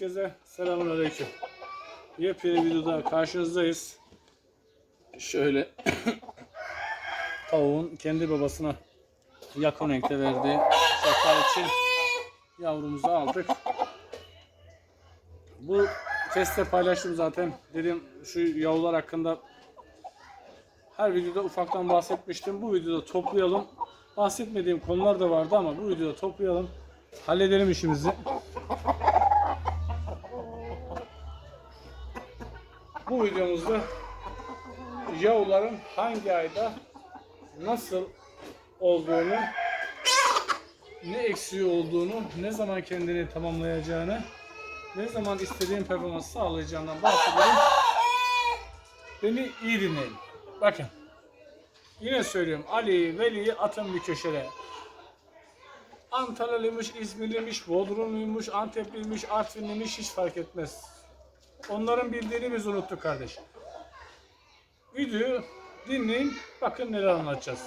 Herkese selamünaleyküm. Yepyeni videoda karşınızdayız. Şöyle tavuğun kendi babasına yakın renkte verdiği şakal için yavrumuzu aldık. Bu teste paylaştım zaten. Dedim şu yavrular hakkında her videoda ufaktan bahsetmiştim. Bu videoda toplayalım. Bahsetmediğim konular da vardı ama bu videoda toplayalım. Halledelim işimizi. Bu videomuzda yavruların hangi ayda nasıl olduğunu, ne eksiği olduğunu, ne zaman kendini tamamlayacağını, ne zaman istediğin performansı sağlayacağından bahsedelim. Beni iyi dinleyin. Bakın. Yine söylüyorum. Ali, Veli'yi atın bir köşeye. Antalyalıymış, İzmirliymiş, Bodrumluymuş, Antepliymiş, Artvinliymiş hiç fark etmez. Onların bildiğini biz unuttuk kardeş. Videoyu dinleyin, bakın neler anlatacağız.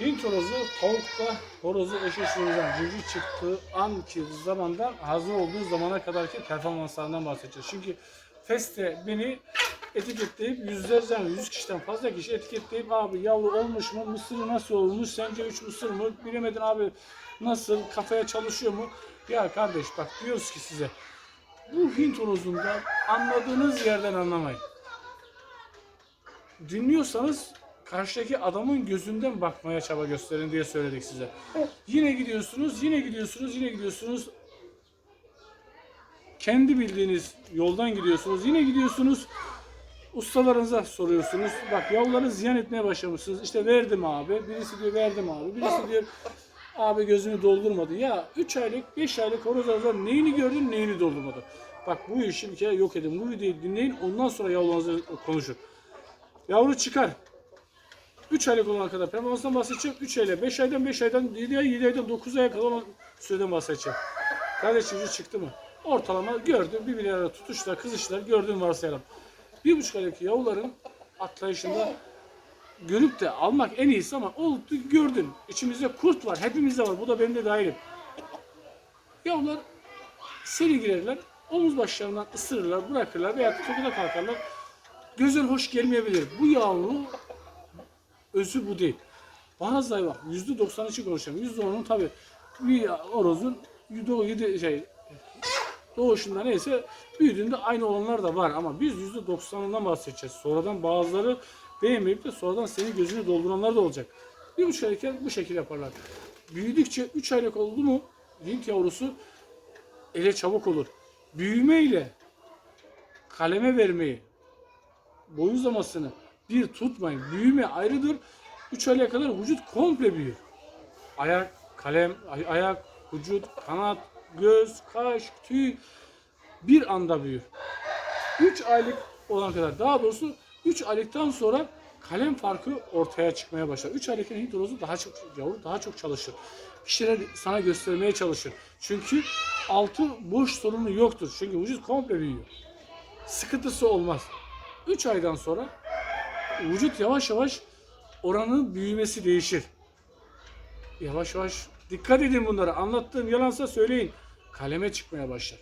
Hint horozu tavukla horozu eşleştirilen cücü çıktığı anki zamandan hazır olduğu zamana kadarki performanslarından bahsedeceğiz. Çünkü Feste beni etiketleyip yüzlerce, yani yüz kişiden fazla kişi etiketleyip abi yavru olmuş mu, mısırı nasıl olmuş, sence üç mısır mı, bilemedin abi nasıl, kafaya çalışıyor mu? Ya kardeş bak diyoruz ki size bu Hint horozunda anladığınız yerden anlamayın. Dinliyorsanız karşıdaki adamın gözünden bakmaya çaba gösterin diye söyledik size. Yine gidiyorsunuz, yine gidiyorsunuz, yine gidiyorsunuz. Kendi bildiğiniz yoldan gidiyorsunuz, yine gidiyorsunuz. Ustalarınıza soruyorsunuz. Bak yavruları ziyan etmeye başlamışsınız. İşte verdim abi. Birisi diyor verdim abi. Birisi diyor abi gözünü doldurmadı. Ya 3 aylık 5 aylık horozlardan neyini gördün neyini doldurmadı. Bak bu işi bir kere yok edin. Bu videoyu dinleyin ondan sonra yavrularınızla konuşun. Yavru çıkar. 3 aylık olana kadar performanstan bahsedeceğim. 3 ayla 5 aydan 5 aydan 7 ay 7 aydan 9 aya kadar olan süreden bahsedeceğim. Kardeş çocuğu çıktı mı? Ortalama gördüm. Birbirlerine tutuşlar, kızışlar gördüğüm varsayalım. Bir buçuk aylık yavruların atlayışında görüp de almak en iyisi ama oldu gördün. İçimizde kurt var. Hepimizde var. Bu da benim de dahilim. Yavrular seri girerler. Omuz başlarından ısırırlar, bırakırlar veya tokuda kalkarlar. Gözler hoş gelmeyebilir. Bu yavru özü bu değil. Bazıları bak yüzde doksan için konuşuyorum. Yüzde onun tabi bir orozun yüzde yedi şey doğuşunda neyse büyüdüğünde aynı olanlar da var ama biz yüzde doksanından bahsedeceğiz. Sonradan bazıları beğenmeyip de sonradan senin gözünü dolduranlar da olacak. Bir buçuk aylıkken bu şekilde yaparlar. Büyüdükçe 3 aylık oldu mu Hint yavrusu ele çabuk olur. Büyümeyle kaleme vermeyi, boy uzamasını bir tutmayın. Büyüme ayrıdır. 3 aylığa kadar vücut komple büyür. Ayak, kalem, ay- ayak, vücut, kanat, göz, kaş, tüy bir anda büyür. 3 aylık olan kadar daha doğrusu 3 aylıktan sonra kalem farkı ortaya çıkmaya başlar. 3 aylıkken Hint daha çok yavru daha çok çalışır. Bir şeyler sana göstermeye çalışır. Çünkü altı boş sorunu yoktur. Çünkü vücut komple büyüyor. Sıkıntısı olmaz. 3 aydan sonra vücut yavaş yavaş oranın büyümesi değişir. Yavaş yavaş dikkat edin bunlara. Anlattığım yalansa söyleyin. Kaleme çıkmaya başlar.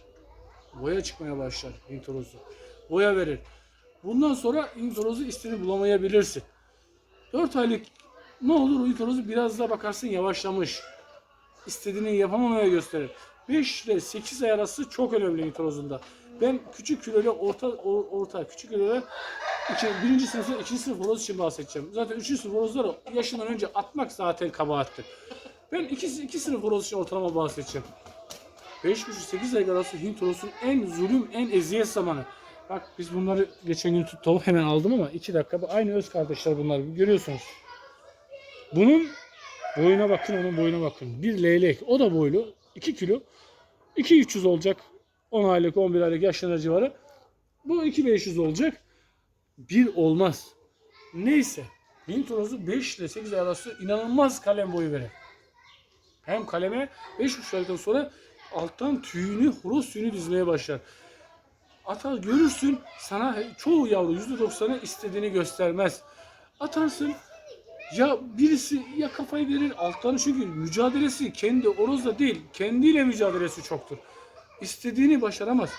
Boya çıkmaya başlar intorozu. Boya verir. Bundan sonra intorozu istediğini bulamayabilirsin. 4 aylık ne olur intorozu biraz daha bakarsın yavaşlamış. İstediğini yapamamaya gösterir. 5 ile 8 ay arası çok önemli intorozunda. Ben küçük kilolu orta or- orta küçük kilolu iki, birinci sınıf, ikinci sınıf horoz için bahsedeceğim. Zaten üçüncü sınıf horozları yaşından önce atmak zaten kabahattir. Ben iki, iki sınıf horoz için ortalama bahsedeceğim. 5,5-8 ay arası Hint horosunun en zulüm, en eziyet zamanı. Bak biz bunları geçen gün tavuk hemen aldım ama 2 dakika. Aynı öz kardeşler bunlar. Görüyorsunuz. Bunun boyuna bakın, onun boyuna bakın. Bir leylek. O da boylu. 2 kilo. 2-300 olacak. 10 aylık, 11 aylık yaşlanır civarı. Bu 2-500 olacak. Bir olmaz. Neyse. Hint horozu 5 ile 8 ay arası inanılmaz kalem boyu verir. Hem kaleme 5,5 aylıktan sonra alttan tüyünü, horoz tüyünü dizmeye başlar. Atar görürsün sana çoğu yavru %90'ı istediğini göstermez. Atarsın ya birisi ya kafayı verir alttan çünkü mücadelesi kendi orozla değil kendiyle mücadelesi çoktur. istediğini başaramaz.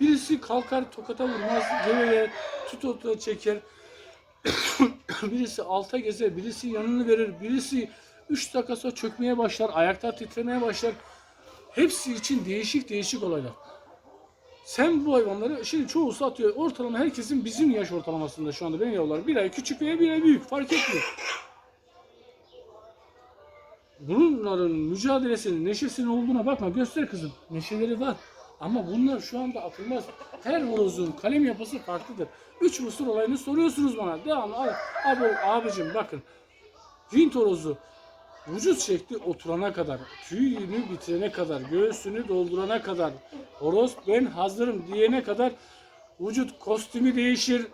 Birisi kalkar tokata vurmaz, geveye tututa çeker. birisi alta gezer, birisi yanını verir, birisi 3 dakika sonra çökmeye başlar, ayakta titremeye başlar. Hepsi için değişik değişik olaylar. Sen bu hayvanları şimdi çoğusu atıyor. Ortalama herkesin bizim yaş ortalamasında şu anda benim yavrularım. Bir ay küçük veya bir ay büyük fark etmiyor. Bunların mücadelesinin, neşesinin olduğuna bakma. Göster kızım. Neşeleri var. Ama bunlar şu anda atılmaz. Her horozun kalem yapısı farklıdır. Üç mısır olayını soruyorsunuz bana. Devamlı. Abi, abicim bakın. Hint horozu vücut şekli oturana kadar, tüyünü bitirene kadar, göğsünü doldurana kadar, horoz ben hazırım diyene kadar vücut kostümü değişir,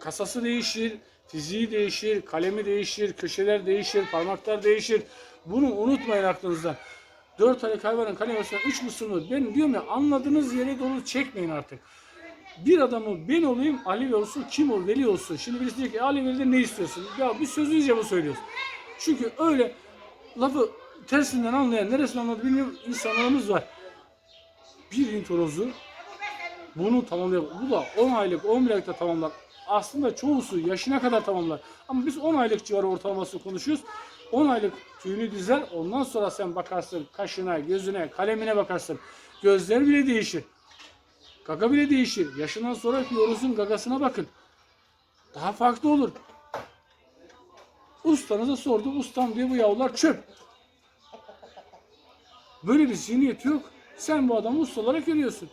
kasası değişir, fiziği değişir, kalemi değişir, köşeler değişir, parmaklar değişir. Bunu unutmayın aklınızda. Dört aylık hayvanın kalemasına üç mısırını ben diyorum ya anladığınız yere doğru çekmeyin artık. Bir adamı ben olayım Ali olsun kim ol Veli olsun. Şimdi birisi diyor ki Ali Veli'den ne istiyorsun? Ya bir sözünüzce mi söylüyorsun? Çünkü öyle lafı tersinden anlayan, neresinden anladı bilmiyorum insanlarımız var. Bir Hint horozu bunu tamamlıyor. Bu da 10 aylık, 11 aylıkta tamamlar. Aslında çoğusu yaşına kadar tamamlar. Ama biz 10 aylık civarı ortalaması konuşuyoruz. 10 aylık tüyünü dizer. Ondan sonra sen bakarsın kaşına, gözüne, kalemine bakarsın. Gözler bile değişir. Gaga bile değişir. Yaşından sonraki horozun gagasına bakın. Daha farklı olur. Ustanıza sordum. Ustam diyor bu yavrular çöp. Böyle bir zihniyet yok. Sen bu adamı usta olarak görüyorsun.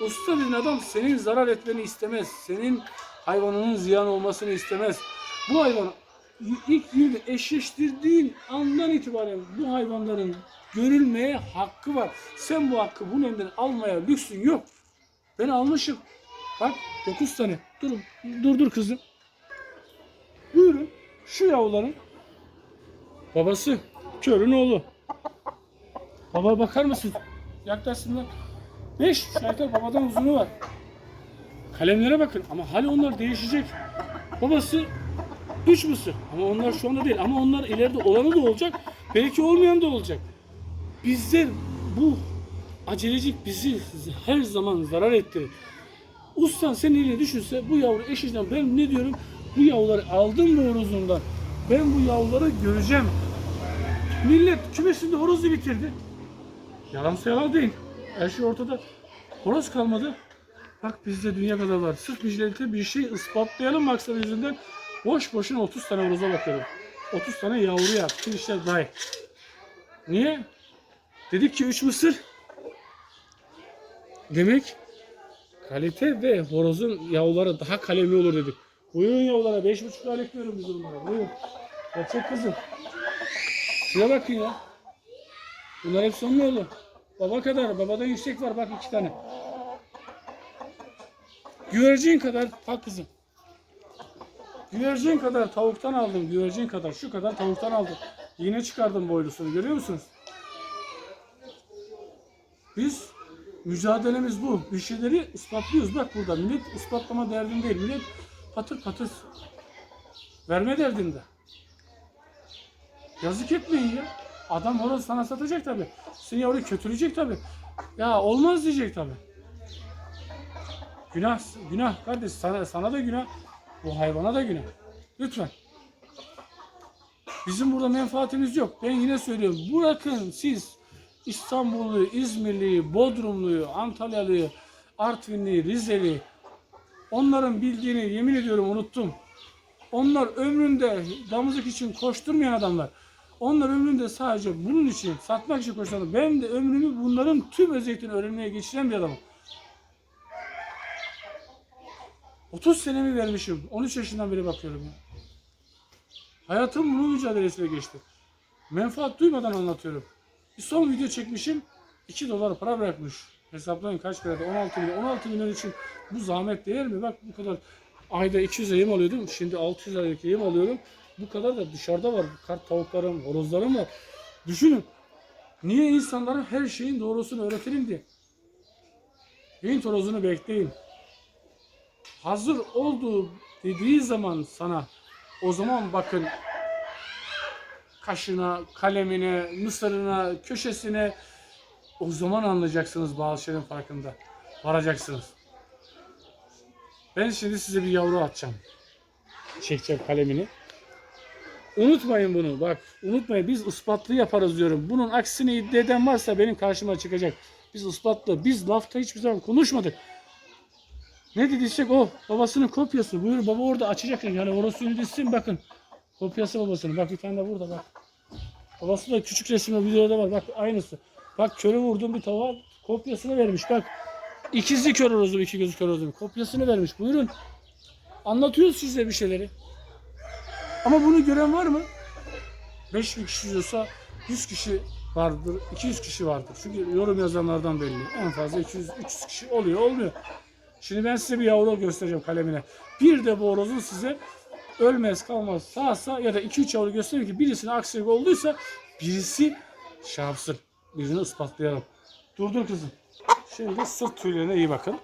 Usta dediğin adam senin zarar etmeni istemez. Senin hayvanının ziyan olmasını istemez. Bu hayvanı ilk yıl eşleştirdiğin andan itibaren bu hayvanların görülmeye hakkı var. Sen bu hakkı bunun elinden almaya lüksün yok. Ben almışım. Bak 9 tane. Durun. Dur dur kızım. Buyurun. Şu yavruların babası körün oğlu. Baba bakar mısın? Yaklaşsınlar. 5 şarkı babadan uzunu var. Kalemlere bakın ama hali onlar değişecek. Babası 3 mısır ama onlar şu anda değil ama onlar ileride olanı da olacak. Belki olmayan da olacak. Bizler bu acelecik bizi her zaman zarar ettirir. Ustan senin eline düşünse bu yavru eşinden ben ne diyorum? Bu yavruları aldım mı horozundan? Ben bu yavruları göreceğim. Millet kümesinde horozu bitirdi. Yalansa yalan değil. Her şey ortada. Horoz kalmadı. Bak bizde dünya kadar var. Sırf vigilante bir şey ispatlayalım maksadı yüzünden boş boşuna 30 tane horoza bakıyorum. 30 tane yavru yap. Finişler dahil. Niye? Dedik ki 3 mısır. Demek kalite ve horozun yavruları daha kalemi olur dedik. Buyurun yavrulara 5,5 aylık diyorum biz onlara. Buyurun. Gerçek kızım. Şuna bakın ya. Bunlar hep son oğlu. Baba kadar. Babadan yüksek var bak iki tane. Güvercin kadar. Bak kızım. Güvercin kadar tavuktan aldım. Güvercin kadar. Şu kadar tavuktan aldım. Yine çıkardım boylusunu. Görüyor musunuz? Biz mücadelemiz bu. Bir şeyleri ispatlıyoruz. Bak burada millet ispatlama derdinde değil. Millet patır patır verme derdinde. Yazık etmeyin ya. Adam horoz sana satacak tabi. Seni yavru kötüleyecek tabi. Ya olmaz diyecek tabi. Günah, günah kardeş sana, sana da günah. Bu hayvana da günah. Lütfen. Bizim burada menfaatimiz yok. Ben yine söylüyorum. Bırakın siz İstanbullu, İzmirli, Bodrumluyu, Antalyalı, Artvinli, Rizeli onların bildiğini yemin ediyorum unuttum. Onlar ömründe damızlık için koşturmayan adamlar. Onlar ömründe sadece bunun için, satmak için koşan Ben de ömrümü bunların tüm özelliklerini öğrenmeye geçiren bir adamım. 30 senemi vermişim. 13 yaşından beri bakıyorum ya. Hayatım bunun mücadelesiyle geçti. Menfaat duymadan anlatıyorum. Bir son video çekmişim. 2 dolar para bırakmış. Hesaplayın kaç parada? 16 milyon. 16 milyon için bu zahmet değer mi? Bak bu kadar ayda 200 yem alıyordum. Şimdi 600 liralık yem alıyorum. Bu kadar da dışarıda var. Kart tavuklarım, horozlarım var. Düşünün. Niye insanlara her şeyin doğrusunu öğretelim diye. Hint horozunu bekleyin. Hazır olduğu dediği zaman sana o zaman bakın kaşına, kalemine, mısırına, köşesine o zaman anlayacaksınız bazı şeylerin farkında. Varacaksınız. Ben şimdi size bir yavru atacağım. Çekeceğim kalemini. Unutmayın bunu. Bak unutmayın biz ispatlı yaparız diyorum. Bunun aksini iddia eden varsa benim karşıma çıkacak. Biz ispatlı. Biz lafta hiçbir zaman konuşmadık. Ne dediysek o. Babasının kopyası. Buyur baba orada açacak. Yani orasını dizsin bakın. Kopyası babasının. Bak bir tane de burada bak. Babası da küçük resimde videoda var. Bak aynısı. Bak körü vurdum bir tava kopyasını vermiş. Bak ikizi kör horozum, iki gözü kör horozum. Kopyasını vermiş. Buyurun. Anlatıyoruz size bir şeyleri. Ama bunu gören var mı? 5000 kişi diyorsa 100 kişi vardır, 200 kişi vardır. Çünkü yorum yazanlardan belli. En fazla 200 300 kişi oluyor, olmuyor. Şimdi ben size bir yavru göstereceğim kalemine. Bir de bu horozun size ölmez kalmaz sağsa ya da 2-3 yavru göstereyim ki birisine aksilik olduysa birisi şey yapsın. Birini ispatlayalım. Durdur kızım. Şimdi sırt tüylerine iyi bakın.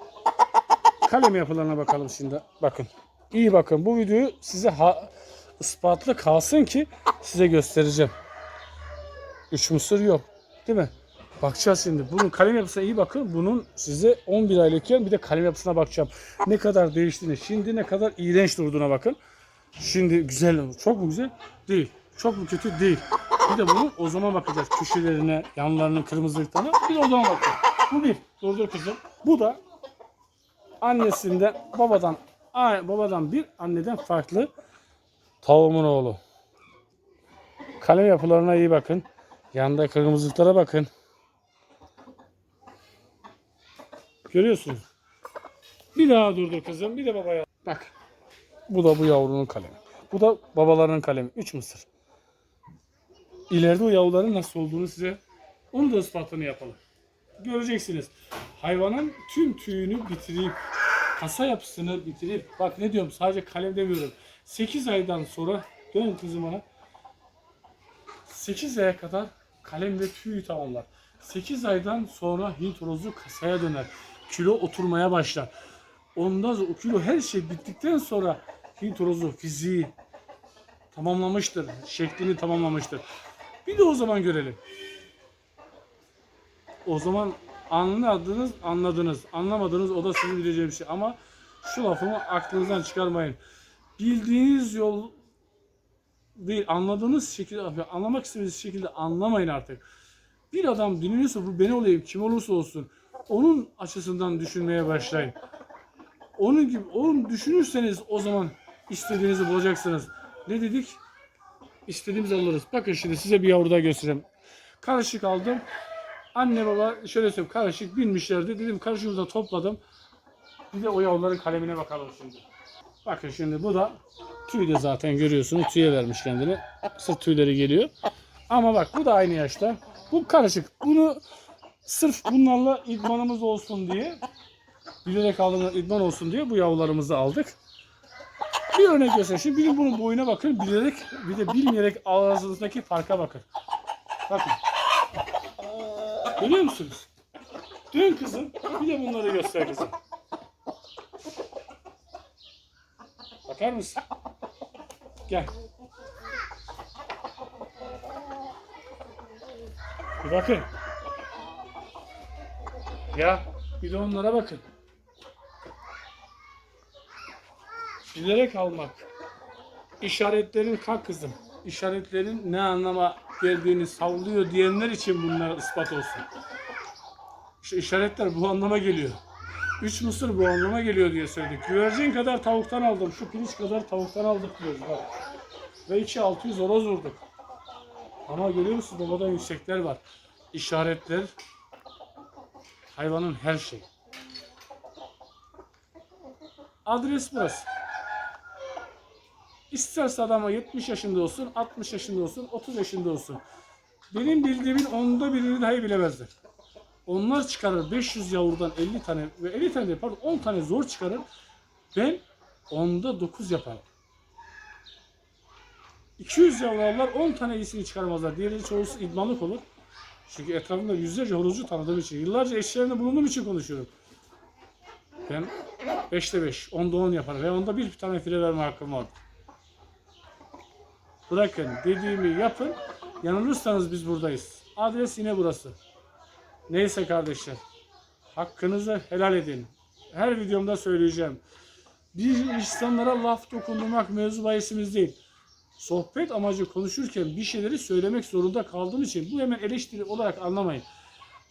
Kalem yapılarına bakalım şimdi. Bakın. İyi bakın. Bu videoyu size ha, ispatlı kalsın ki size göstereceğim. Üç mısır yok. Değil mi? Bakacağız şimdi. Bunun kalem yapısına iyi bakın. Bunun size 11 aylıkken bir de kalem yapısına bakacağım. Ne kadar değiştiğini, şimdi ne kadar iğrenç durduğuna bakın. Şimdi güzel mi? Çok mu güzel? Değil. Çok mu kötü? Değil. Bir de bunun o zaman bakacağız. Köşelerine, yanlarının kırmızılıklarına. Bir de o zaman bakacağız. Bu bir. Durdur kızım. Bu da annesinden, babadan, ay- babadan bir, anneden farklı tavuğumun oğlu. Kalem yapılarına iyi bakın. Yanında kırmızılıklara bakın. Görüyorsunuz. Bir daha durdur kızım. Bir de babaya. Bak. Bu da bu yavrunun kalemi. Bu da babalarının kalemi. Üç mısır. İleride o yavruların nasıl olduğunu size onu da ispatını yapalım. Göreceksiniz. Hayvanın tüm tüyünü bitirip kasa yapısını bitirip bak ne diyorum sadece kalem demiyorum. 8 aydan sonra dön kızım bana. 8 aya kadar kalem ve tüyü tamamlar. 8 aydan sonra Hint horozu kasaya döner. Kilo oturmaya başlar. Ondan sonra o kilo her şey bittikten sonra Hint horozu fiziği tamamlamıştır. Şeklini tamamlamıştır. Bir de o zaman görelim. O zaman anladınız, anladınız. Anlamadınız o da sizin bileceğiniz bir şey. Ama şu lafımı aklınızdan çıkarmayın. Bildiğiniz yol değil, anladığınız şekilde, anlamak istediğiniz şekilde anlamayın artık. Bir adam dinliyorsa bu ben olayım, kim olursa olsun. Onun açısından düşünmeye başlayın. Onun gibi, onu düşünürseniz o zaman istediğinizi bulacaksınız. Ne dedik? İstediğimizi alırız. Bakın şimdi size bir yavru daha göstereyim. Karışık aldım. Anne baba şöyle söyleyeyim karışık binmişlerdi. Dedim karışığı da topladım. Bir de o yavruların kalemine bakalım şimdi. Bakın şimdi bu da tüy de zaten görüyorsunuz. Tüye vermiş kendini. Sırt tüyleri geliyor. Ama bak bu da aynı yaşta. Bu karışık. Bunu sırf bunlarla idmanımız olsun diye bilerek aldığımız idman olsun diye bu yavrularımızı aldık. Bir örnek göstereyim. Şimdi bir bunun boyuna bakın. Bilerek bir de bilmeyerek ağzınızdaki farka bakın. Bakın. Görüyor musunuz? Dön kızım. Bir de bunları göster kızım. Bakar mısın? Gel. Bir bakın. Ya bir de onlara bakın. Bilerek almak. İşaretlerin kalk kızım. İşaretlerin ne anlama geldiğini savunuyor diyenler için bunlar ispat olsun. İşte işaretler bu anlama geliyor. Üç mısır bu anlama geliyor diye söyledik. Güvercin kadar tavuktan aldım. Şu piliç kadar tavuktan aldık diyoruz bak. Ve içi 600 horoz vurduk. Ama görüyor musunuz babadan yüksekler var. İşaretler hayvanın her şeyi. Adres burası. İsterse adama 70 yaşında olsun, 60 yaşında olsun, 30 yaşında olsun. Benim bildiğimin onda birini dahi bilemezler. Onlar çıkarır 500 yavrudan 50 tane ve 50 tane değil, pardon 10 tane zor çıkarır. Ben onda 9 yaparım. 200 yavrular 10 tane iyisini çıkarmazlar. Diğerleri çoğusu idmanlık olur. Çünkü etrafımda yüzlerce horozcu tanıdığım için, yıllarca eşlerinde bulunduğum için konuşuyorum. Ben 5'te 5, 10'da 10 yaparım ve onda bir tane fire verme hakkım var. Bırakın dediğimi yapın. Yanılırsanız biz buradayız. Adres yine burası. Neyse kardeşler. Hakkınızı helal edin. Her videomda söyleyeceğim. Bir insanlara laf dokundurmak mevzu bahisimiz değil. Sohbet amacı konuşurken bir şeyleri söylemek zorunda kaldığım için bu hemen eleştiri olarak anlamayın.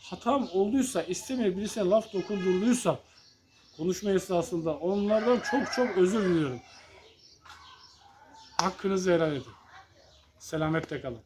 Hatam olduysa, istemeye birisine laf dokundurduysam konuşma esnasında onlardan çok çok özür diliyorum. Hakkınızı helal edin. Selametle kalın.